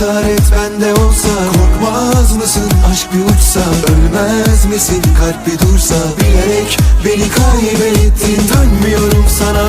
cesaret bende olsa. Korkmaz mısın? Aşk bir uçsa. Ölmez misin? Kalp bir dursa. Bilerek beni kaybettin. Dönmüyorum sana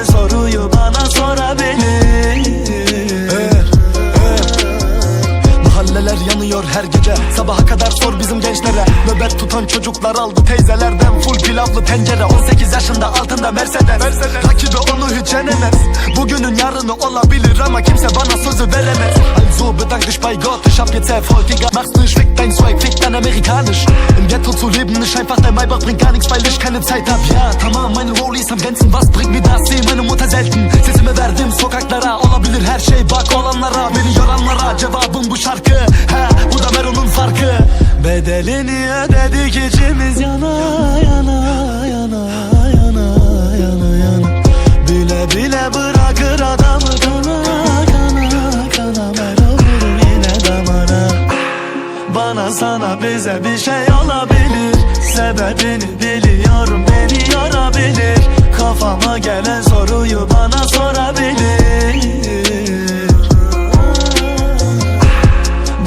her gece. Sabaha kadar sor bizim gençlere. Nöbet tutan çocuklar aldı teyzelerden. Full pilavlı tencere. 18 yaşında altında Mercedes, Rakibi onu hiç yenemez. Bugünün yarını olabilir ama kimse bana sözü veremez. Also bedank dich bei Gott Ich hab jetzt Erfolg, Digga Mach's nicht, fick dein Swag, fick dein amerikanisch Im Ghetto zu leben ist einfach der Maybach Bringt gar nichts, weil ich keine Zeit hab Ja tamam meine Rollies am Glänzen Was bringt mir das, seh meine Mutter selten Sesimi verdim sokaklara Olabilir her şey. Bak olanlara Beni yoranlara. Cevabım bu şarkı Bedelini ödedik içimiz yana yana yana yana yana yana? Bile bile bırakır adamı kana kana kana. Mero vurur yine damara Bana sana bize bir şey olabilir. Sebebini biliyorum beni yorabilir. Kafama gelen soruyu bana sorabilir.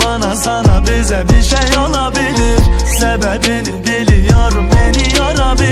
Bana sana bize bir şey olabilir. Sebebini biliyorum beni yorabilir